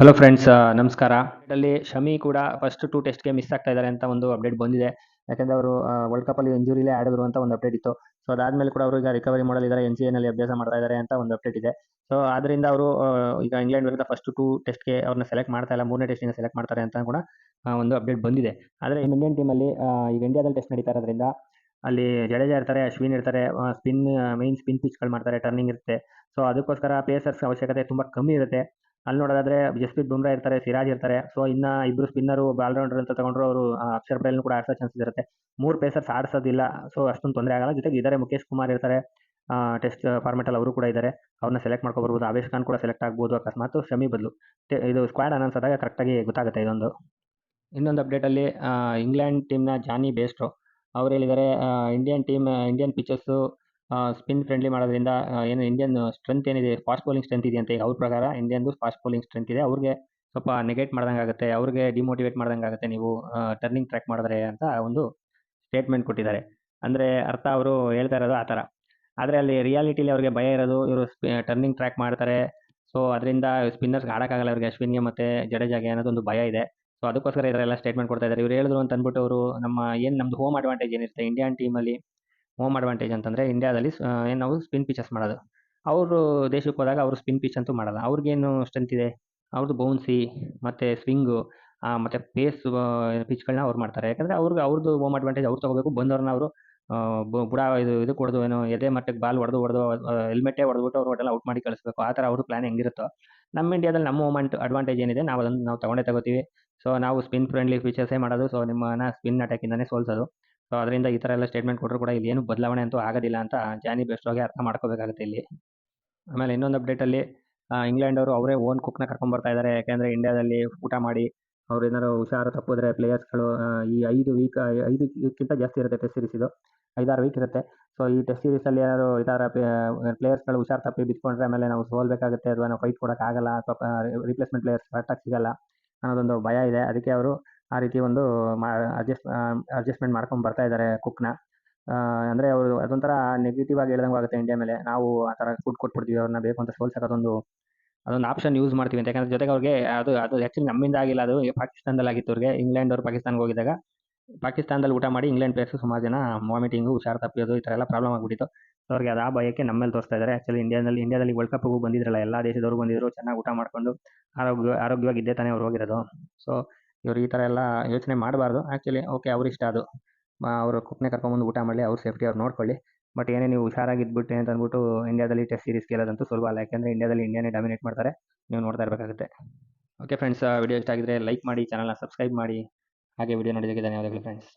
Hello friends ನಮಸ್ಕಾರ. ಅಲ್ಲಿ ಶಮಿ ಕೂಡ ಫಸ್ಟ್ ಟೂ ಟೆಸ್ಟ್ಗೆ ಮಿಸ್ ಆಗ್ತಾ ಇದ್ದಾರೆ ಅಂತ ಒಂದು ಅಪ್ಡೇಟ್ ಬಂದಿದೆ. ಯಾಕಂದ್ರೆ ಅವರು ವರ್ಲ್ಡ್ ಕಪ್ಪಲ್ಲಿ ಇಂಜುರಿಲೇ ಆಡಿದ್ರು ಅಂತ ಒಂದು ಅಪ್ಡೇಟ್ ಇತ್ತು. ಸೊ ಅದಾದ್ಮೇಲೆ ಕೂಡ ಅವರು ಈಗ ರಿಕವರಿ ಮಾಡಲಿದ್ದಾರೆ ಎನ್ ಸಿ ಎನಲ್ಲಿ ಅಭ್ಯಾಸ ಮಾಡ್ತಾ ಇದ್ದಾರೆ ಅಂತ ಒಂದು ಅಪ್ಡೇಟ್ ಇದೆ. ಸೊ ಆದ್ರಿಂದ ಅವರು ಈಗ ಇಂಗ್ಲೆಂಡ್ ವಿರುದ್ಧ ಫಸ್ಟ್ ಟೂ ಟೆಸ್ಟ್ಗೆ ಅವ್ರನ್ನ ಸೆಲೆಕ್ಟ್ ಮಾಡ್ತಾ ಇಲ್ಲ, ಮೂರನೇ ಟೆಸ್ಟಿಂದ ಸೆಲೆಕ್ಟ್ ಮಾಡ್ತಾರೆ ಅಂತ ಕೂಡ ಒಂದು ಅಪ್ಡೇಟ್ ಬಂದಿದೆ. ಆದರೆ ಇಂಡಿಯನ್ ಟೀಮಲ್ಲಿ ಈಗ ಇಂಡಿಯಾದಲ್ಲಿ ಟೆಸ್ಟ್ ನಡೀತಾ ಇರೋದ್ರಿಂದ ಅಲ್ಲಿ ಜಡೇಜಾ ಇರ್ತಾರೆ, ಅಶ್ವಿನ್ ಇರ್ತಾರೆ ಸ್ಪಿನ್ ಮೈನ್ ಸ್ಪಿನ್ ಪಿಚ್ಗಳು ಮಾಡ್ತಾರೆ ಟರ್ನಿಂಗ್ ಇರುತ್ತೆ. ಸೊ ಅದಕ್ಕೋಸ್ಕರ ಪೇಸರ್ಸ್ ಅವಶ್ಯಕತೆ ತುಂಬ ಕಮ್ಮಿ ಇರುತ್ತೆ. ಅಲ್ಲಿ ನೋಡೋದಾದ್ರೆ ಜಸ್ಪ್ರೀತ್ ಬುಮ್ರಾ ಇರ್ತಾರೆ, ಸಿರಾಜ್ ಇರ್ತಾರೆ. ಸೊ ಇನ್ನ ಇಬ್ರು ಸ್ಪಿನ್ನರು ಆಲ್ರೌಂಡರ್ ಅಂತ ತಗೊಂಡ್ರು ಅವರು ಅಕ್ಷರ್ ಪಟೇಲ್ ಕೂಡ ಆಡ್ಸೋ ಚಾನ್ಸಸ್ ಇರುತ್ತೆ. ಮೂರು ಪೇಸರ್ಸ್ ಆಡ್ಸೋದಿಲ್ಲ. ಸೊ ಅಷ್ಟೊಂದು ತೊಂದರೆ ಆಗಲ್ಲ. ಜೊತೆಗೆ ಇದ್ದಾರೆ ಮುಖೇಶ್ ಕುಮಾರ್ ಇರ್ತಾರೆ. ಟೆಸ್ಟ್ ಫಾರ್ಮೆಟಲ್ಲಿ ಅವರು ಕೂಡ ಇದ್ದಾರೆ ಅವ್ರನ್ನ ಸೆಲೆಕ್ಟ್ ಮಾಡ್ಕೊಬರ್ಬೋದು ಆವೇಶ್ ಖಾನ್ ಕೂಡ ಸೆಲೆಕ್ಟ್ ಆಗ್ಬೋದು ಅಕಸ್ಮಾತ್. ಶಮಿ ಬದಲು. ಇದು ಸ್ಕ್ವಾಡ್ ಅನೌನ್ಸ್ ಆದಾಗ ಕರೆಕ್ಟಾಗಿ ಗೊತ್ತಾಗುತ್ತೆ ಇದೊಂದು. ಇನ್ನೊಂದು ಅಪ್ಡೇಟಲ್ಲಿ ಇಂಗ್ಲೆಂಡ್ ಟೀಮ್ನ ಜಾನಿ ಬೇಸ್ಟ್ರು ಅವ್ರು ಹೇಳಿದ್ದಾರೆ Indian team Indian pitches spin friendly ಮಾಡೋದ್ರಿಂದ ಏನು ಇಂಡಿಯನ್ ಸ್ಟ್ರೆಂತ್ ಏನಿದೆ ಫಾಸ್ಟ್ ಬೌಲಿಂಗ್ ಸ್ಟ್ರೆಂತ್ ಅಂತ ಈಗ ಅವ್ರ ಪ್ರಕಾರ ಇಂಡಿಯನ್ದು ಫಾಸ್ಟ್ ಬೌಲಿಂಗ್ ಸ್ಟ್ರೆಂತ್ ಇದೆ. ಅವ್ರಿಗೆ ಸ್ವಲ್ಪ ನೆಗೆಟ್ ಮಾಡ್ದಂಗೆ ಆಗುತ್ತೆ, ಅವ್ರಿಗೆ ಡಿಮೋಟಿವೇಟ್ ಮಾಡ್ದಂಗೆ ಆಗುತ್ತೆ ನೀವು ಟರ್ನಿಂಗ್ ಟ್ರ್ಯಾಕ್ ಮಾಡಿದ್ರೆ ಅಂತ ಒಂದು ಸ್ಟೇಟ್ಮೆಂಟ್ ಕೊಟ್ಟಿದ್ದಾರೆ. ಅಂದರೆ ಅರ್ಥ ಅವರು ಹೇಳ್ತಾ ಇರೋದು ಆ ಥರ. ಆದರೆ ಅಲ್ಲಿ ರಿಯಾಲಿಟಿಲಿ ಅವ್ರಿಗೆ ಭಯ ಇರೋದು, ಇವರು ಟರ್ನಿಂಗ್ ಟ್ರ್ಯಾಕ್ ಮಾಡ್ತಾರೆ. ಸೊ ಅದರಿಂದ ಸ್ಪಿನ್ನರ್ಸ್ಗೆ ಆಡೋಕ್ಕಾಗಲ್ಲ ಅವ್ರಿಗೆ ಅಶ್ವಿನ್ಗೆ ಮತ್ತು ಜಡೇಜಾಗೆ ಅನ್ನೋದೊಂದು ಭಯ ಇದೆ. ಸೊ ಅದಕ್ಕೋಸ್ಕರ ಇದರೆಲ್ಲ ಸ್ಟೇಟ್ಮೆಂಟ್ ಕೊಡ್ತಾ ಇದ್ದಾರೆ. ಇವ್ರು ಹೇಳಿದ್ರು ಅಂತ ಅಂದ್ಬಿಟ್ಟು ಅವರು ನಮ್ಮ, ಏನು ನಮ್ಮದು ಹೋಮ್ ಅಡ್ವಾಂಟೇಜ್ ಏನಿರುತ್ತೆ ಇಂಡಿಯನ್ ಟೀಮಲ್ಲಿ ಹೋಮ್ ಅಡ್ವಾಂಟೇಜ್ ಅಂತಂದರೆ ಇಂಡಿಯಾದಲ್ಲಿ ಏನು ನಾವು ಸ್ಪಿನ್ ಪಿಚಸ್ ಮಾಡೋದು. ಅವರು ದೇಶಕ್ಕೆ ಹೋದಾಗ ಅವರು ಸ್ಪಿನ್ ಪಿಚ್ ಅಂತೂ ಮಾಡಲ್ಲ. ಅವ್ರಿಗೇನು ಸ್ಟ್ರೆಂತ್ ಇದೆ? ಅವ್ರದ್ದು ಬೌನ್ಸಿ ಮತ್ತು ಸ್ವಿಂಗು ಮತ್ತು ಪೇಸ್ ಪಿಚ್ಗಳನ್ನ ಅವ್ರು ಮಾಡ್ತಾರೆ. ಯಾಕಂದರೆ ಅವ್ರಿಗೆ ಅವ್ರದ್ದು ಹೋಮ್ ಅಡ್ವಾಂಟೇಜ್ ಅವ್ರು ತೊಗೋಬೇಕು. ಬಂದವ್ರನ್ನ ಅವರು ಬುಡ ಇದು ಇದು ಕೊಡೋದು ಏನೋ, ಎದೆ ಮಟ್ಟಕ್ಕೆ ಬಾಲ್ ಹೊಡೆದು ಹೊಡೆದು ಹೆಲ್ಮೆಟ್ಟೇ ಹೊಡೆದ್ಬಿಟ್ಟು ಅವ್ರು ಒಟ್ಟೆಲ್ಲ ಔಟ್ ಮಾಡಿ ಕಳಿಸ್ಬೇಕು. ಆ ಥರ ಅವ್ರ ಪ್ಲ್ಯಾನ್ ಹೆಂಗಿರುತ್ತೋ. ನಮ್ಮ ಇಂಡಿಯಾದಲ್ಲಿ ನಮ್ಮ ಹೋಮ್ ಅಡ್ವಾಂಟೇಜ್ ಏನಿದೆ ನಾವು ಅದನ್ನು ನಾವು ತೊಗೊಂಡೇ ತಗೋತೀವಿ. ಸೊ ನಾವು ಸ್ಪಿನ್ ಫ್ರೆಂಡ್ಲಿ ಫೀಚರ್ಸೇ ಮಾಡೋದು. ಸೊ ನಿಮ್ಮನ್ನ ಸ್ಪಿನ್ ಅಟ್ಯಾಕಿಂದನೇ ಸೋಲ್ಸೋದು. ಸೊ ಅದರಿಂದ ಈ ಥರ ಎಲ್ಲ ಸ್ಟೇಟ್ಮೆಂಟ್ ಕೊಟ್ಟರು ಕೂಡ ಇಲ್ಲಿ ಏನು ಬದಲಾವಣೆ ಅಂತೂ ಆಗೋದಿಲ್ಲ ಅಂತ ಜಾನಿ ಬೆಸ್ಟ್ರೋಗೆ ಅರ್ಥ ಮಾಡ್ಕೋಬೇಕಾಗುತ್ತೆ ಇಲ್ಲಿ. ಆಮೇಲೆ ಇನ್ನೊಂದು ಅಪ್ಡೇಟಲ್ಲಿ ಇಂಗ್ಲೆಂಡ್ ಅವರು ಅವರೇ ಓನ್ ಕುಕ್ನ ಕರ್ಕೊಂಬರ್ತಾ ಇದ್ದಾರೆ ಯಾಕೆಂದರೆ ಇಂಡಿಯಾದಲ್ಲಿ ಊಟ ಮಾಡಿ ಅವ್ರು ಏನಾದ್ರು ಹುಷಾರು ತಪ್ಪಿದ್ರೆ ಪ್ಲೇಯರ್ಸ್ಗಳು ಈ ಐದು ವೀಕ್ ಐದು ವೀಕ್ಕಿಂತ ಜಾಸ್ತಿ ಇರುತ್ತೆ ಟೆಸ್ಟ್ ಸೀರೀಸ್ ಇದು. ಐದಾರು ವೀಕ್ ಇರುತ್ತೆ. ಸೊ ಈ ಟೆಸ್ಟ್ ಸೀರೀಸಲ್ಲಿ ಏನಾದ್ರು ಈ ಥರ ಪ್ಲೇಯರ್ಸ್ಗಳು ಹುಷಾರು ತಪ್ಪಿ ಬಿತ್ಕೊಂಡ್ರೆ ಆಮೇಲೆ ನಾವು ಸೋಲ್ಬೇಕಾಗುತ್ತೆ. ಅಥವಾ ನಾವು ಫೈಟ್ ಕೊಡೋಕ್ಕಾಗಲ್ಲ. ಅಥವಾ ರಿಪ್ಲೇಸ್ಮೆಂಟ್ ಪ್ಲೇಯರ್ಸ್ ಕರೆಕ್ಟಾಗಿ ಸಿಗಲ್ಲ ಅನ್ನೋದೊಂದು ಭಯ ಇದೆ. ಅದಕ್ಕೆ ಅವರು ಆ ರೀತಿ ಒಂದು ಮಾ ಅಡ್ಜಸ್ಟ್ ಅಡ್ಜಸ್ಟ್ಮೆಂಟ್ ಮಾಡ್ಕೊಂಡು ಬರ್ತಾ ಇದ್ದಾರೆ ಕುಕ್ನ ಅಂದರೆ ಅವರು ಅದೊಂಥರ ನೆಗೆಟಿವ್ ಆಗಿ ಹೇಳ್ದಂಗೆ ಆಗುತ್ತೆ ಇಂಡಿಯಾ ಮೇಲೆ. ನಾವು ಆ ಥರ ಫುಡ್ ಕೊಟ್ಬಿಡ್ತೀವಿ ಅವ್ರನ್ನ ಬೇಕು ಅಂತ ಸೋಲ್ಸಕ್ಕೆ ಅದೊಂದು ಅದೊಂದು ಆಪ್ಷನ್ ಯೂಸ್ ಮಾಡ್ತೀವಿ ಅಂತ. ಯಾಕಂದ್ರೆ ಜೊತೆಗೆ ಅವ್ರಿಗೆ ಅದು ಅದು ಆ್ಯಕ್ಚುಲಿ ನಮ್ಮಿಂದ ಆಗಿಲ್ಲ. ಅದು ಪಾಕಿಸ್ತಾನದಲ್ಲಿ ಆಗಿತ್ತು ಅವ್ರಿಗೆ. ಇಂಗ್ಲೆಂಡ್ ಅವ್ರು ಪಾಕಿಸ್ತಾನ್ಗೆ ಹೋಗಿದ್ದಾಗ ಪಾಕಿಸ್ತಾನದಲ್ಲಿ ಊಟ ಮಾಡಿ ಇಂಗ್ಲೆಂಡ್ ಪ್ಲೇಯರ್ಸು ಸುಮಾರು ಜನ ವಾಮಿಟಿಂಗು ಹುಷಾರು ತಪ್ಪಿಯೋದು ಈ ಥರ ಎಲ್ಲ ಪ್ರಾಬ್ಲಮ್ ಆಗಿಬಿಟ್ಟಿತ್ತು. ಅವ್ರಿಗೆ ಅದು ಆ ಭಯಕ್ಕೆ ನಮ್ಮಲ್ಲಿ ಮೇಲೆ ತೋರಿಸ್ತಾ ಇದ್ದಾರೆ ಆ್ಯಕ್ಚುಲಿ ಇಂಡಿಯಾದಲ್ಲಿ ಇಂಡಿಯಾದಲ್ಲಿ ವರ್ಲ್ಡ್ ಕಪ್ಗೂ ಬಂದಿದ್ರಲ್ಲ, ಎಲ್ಲ ದೇಶದವರು ಬಂದಿದ್ದರು ಚೆನ್ನಾಗಿ ಊಟ ಮಾಡ್ಕೊಂಡು ಆರೋಗ್ಯ ಆರೋಗ್ಯವಾಗಿ ಇದ್ದೇ ತಾನೇ ಅವ್ರು ಹೋಗಿರೋದು. ಸೊ ಇವ್ರು ಈ ಥರ ಎಲ್ಲ ಯೋಚನೆ ಮಾಡಬಾರ್ದು. ಆ್ಯಕ್ಚುಲಿ ಓಕೆ ಅವ್ರ ಇಷ್ಟ ಅದು. ಅವರು ಕುಕ್ನೆ ಕರ್ಕೊಂಬಂದು ಊಟ ಮಾಡಲಿ, ಅವ್ರ ಸೇಫ್ಟಿ ಅವ್ರು ನೋಡ್ಕೊಳ್ಳಿ. ಬಟ್ ಏನೇ ನೀವು ಹುಷಾರಾಗಿದ್ಬಿಟ್ಟು ಅಂತ ಅಂದ್ಬಿಟ್ಟು ಇಂಡಿಯಾದಲ್ಲಿ ಟೆಸ್ಟ್ ಸೀರೀಸ್ ಗೆಲ್ಲೋದಂತೂ ಸುಲಭ ಅಲ್ಲ. ಯಾಕೆಂದರೆ ಇಂಡಿಯಾದಲ್ಲಿ ಇಂಡಿಯಾನೇ ಡಾಮಿನೇಟ್ ಮಾಡ್ತಾರೆ. ನೀವು ನೋಡ್ತಾ ಇರಬೇಕಾಗುತ್ತೆ. ಓಕೆ ಫ್ರೆಂಡ್ಸ್ ವಿಡಿಯೋ ಇಷ್ಟ ಆಗಿದ್ರೆ ಲೈಕ್ ಮಾಡಿ ಚಾನಲ್ನ ಸಬ್ಸ್ಕ್ರೈಬ್ ಮಾಡಿ. ಹಾಗೆ ವಿಡಿಯೋ ನೋಡಿದ್ದಕ್ಕೆ ಧನ್ಯವಾದಗಳು ಫ್ರೆಂಡ್ಸ್